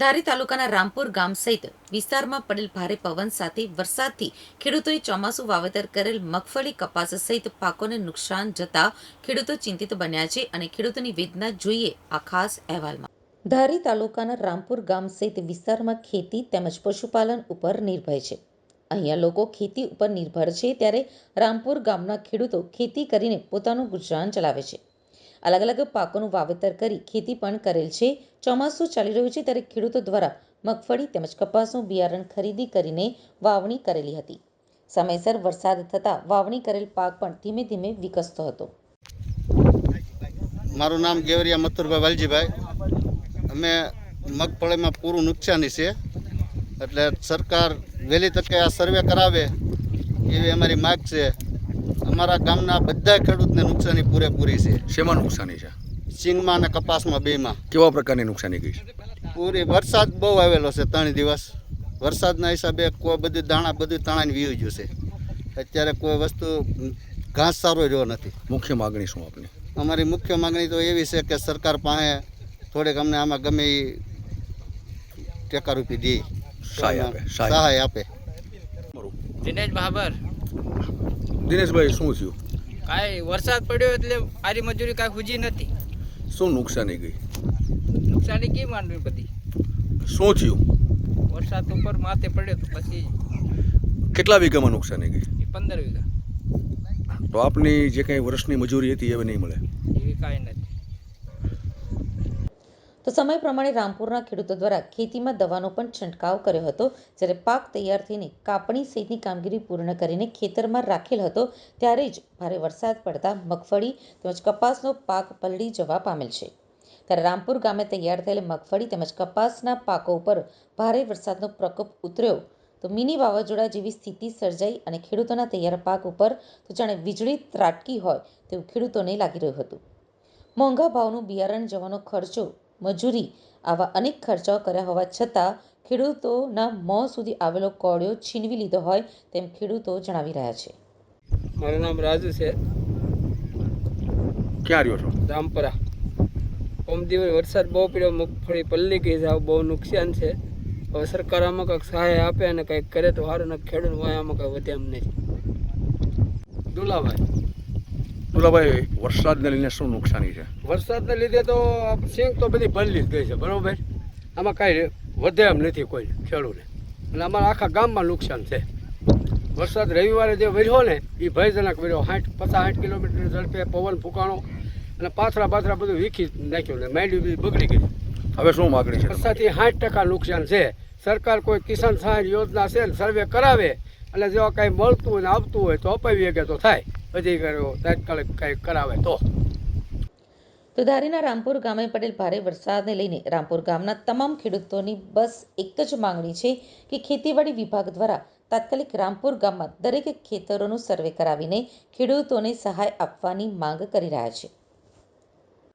ધારી તાલુકાના રામપુર ગામ સહિત વિસ્તારમાં પડેલ ભારે પવન સાથે વરસાદથી ખેડૂતોએ ચોમાસું વાવેતર કરેલ મગફળી, કપાસ સહિત પાકોને નુકસાન જતા ખેડૂતો ચિંતિત બન્યા છે અને ખેડૂતોની વેદના જોઈએ આ ખાસ અહેવાલમાં. ધારી તાલુકાના રામપુર ગામ સહિત વિસ્તારમાં ખેતી તેમજ પશુપાલન ઉપર નિર્ભર છે. અહીંયા લોકો ખેતી ઉપર નિર્ભર છે ત્યારે રામપુર ગામના ખેડૂતો ખેતી કરીને પોતાનું ગુજરાન ચલાવે છે. અલગ અલગ પાકોનું વાવેતર કરી ખેતી પણ કરેલ છે. ચોમાસું ચાલી રહ્યું છે ત્યારે ખેડૂતો દ્વારા મગફળી તેમજ કપાસનું બિયારણ ખરીદી કરીને વાવણી કરેલી હતી. સમયસર વરસાદ થતાં વાવણી કરેલ પાક પણ ધીમે ધીમે વિકસતો હતો. મારું નામ ગેવરિયા મથુરભાઈ વાલજીભાઈ. અમે મગફળીમાં પૂરું નુકસાની છે. એટલે સરકાર વહેલી તકે આ સર્વે કરાવે એવી અમારી માગ છે. અમારા ગામના બધા ખેડૂતને નુકસાની પૂરેપૂરી છે. શેમાં નુકસાની છે? સિંગમાં અને કપાસમાં બેમાં. કેવા પ્રકારની નુકસાની ગઈ છે? પૂરી વરસાદ બહુ આવેલો છે ત્રણ દિવસ. વરસાદના હિસાબે કોઈ બધું દાણા બધું તણાઈને વીવી ગયું છે. અત્યારે કોઈ વસ્તુ ઘાસ સારો રહ્યો નથી. મુખ્ય માગણી શું આપની? અમારી મુખ્ય માંગણી તો એવી છે કે સરકાર પાસે થોડીક અમને આમાં ગમે એ ટેકારૂપી દે. સહાય આપે સહાય. આપે. દિનેશ ભાભર દિનેશભાઈ શું થયું? કાંઈ વરસાદ પડ્યો એટલે આરી મજૂરી કાંઈ હુજી નથી શું નુકસાની ગઈ? નુકસાની કેમ માંડવી બધી. શું થયું? વરસાદ ઉપર માથે પડ્યો તો પછી કેટલા વીઘામાં નુકસાની ગઈ? એ પંદર વીઘા. તો આપની જે કંઈ વર્ષની મજૂરી હતી હવે નહીં મળે. એવી કાંઈ નથી. તો સમય પ્રમાણે રામપુરના ખેડૂતો દ્વારા ખેતીમાં દવાનો પણ છંટકાવ કર્યો હતો. જ્યારે પાક તૈયાર થઈને કાપણી સહિતની કામગીરી પૂર્ણ કરીને ખેતરમાં રાખેલ હતો, ત્યારે જ ભારે વરસાદ પડતા મગફળી તેમજ કપાસનો પાક પલળી જવા પામેલ છે. ત્યારે રામપુર ગામે તૈયાર થયેલ મગફળી તેમજ કપાસના પાકો ઉપર ભારે વરસાદનો પ્રકોપ ઉતર્યો. તો મિની વાવાઝોડા જેવી સ્થિતિ સર્જાઈ અને ખેડૂતોના તૈયાર પાક ઉપર તો જાણે વીજળી ત્રાટકી હોય તેવું ખેડૂતોને લાગી રહ્યું હતું. મોંઘા ભાવનું બિયારણ જવાનો ખર્ચો મજૂરી આવા અનેક ખર્ચાઓ કર્યા હોવા છતાં ખેડૂતોના મોં સુધી આવેલો કોળિયો છીનવી લીધો હોય તેમ ખેડૂતો જણાવી રહ્યા છે. મારું નામ રાજુ છે. ક્યાં રહ્યો છો? રામપરા ઓમ દિવસ વરસાદ બહુ પડ્યો મગફળી પલ્લી ગઈ છે બહુ નુકસાન છે. હવે સરકાર આમાં કંઈક સહાય આપે અને કંઈક કરે તો સારું ને ખેડૂત હોય આમાં કંઈ વધે એમ નહીં. દુલાભાઈ. દુલાભાઈ વરસાદને લઈને શું નુકસાની છે? વરસાદને લીધે તો સિંગ તો બધી ભરલી જ ગઈ છે બરાબર? આમાં કાંઈ વધે એમ નથી કોઈ ખેડૂને. અને અમારા આખા ગામમાં નુકસાન છે. વરસાદ રવિવારે જે વર્યો ને એ ભયજનક વર્યો. સાઠ પચાસ સાઠ કિલોમીટર ઝડપે પવન ફૂંકાણો અને પાથરા પાથરા બધું વીખી નાખ્યું ને માંડવી બધી બગડી ગઈ હવે શું માગણી છે? વરસાદથી સાઠ ટકા નુકસાન છે. સરકાર કોઈ કિસાન સહાય યોજના છે ને સર્વે કરાવે અને જો કાંઈ મળતું હોય ને આવતું હોય તો અપાવી શકે તો થાય. અધિકારીઓ તાત્કાલિક કાંઈ કરાવે તો. તો ધારીના રામપુર ગામે પડેલ ભારે વરસાદને લઈને રામપુર ગામના તમામ ખેડૂતોની બસ એક જ માંગણી છે કે ખેતીવાડી વિભાગ દ્વારા તાત્કાલિક રામપુર ગામમાં દરેક ખેતરોનું સર્વે કરાવીને ખેડૂતોને સહાય આપવાની માંગ કરી રહ્યા છે.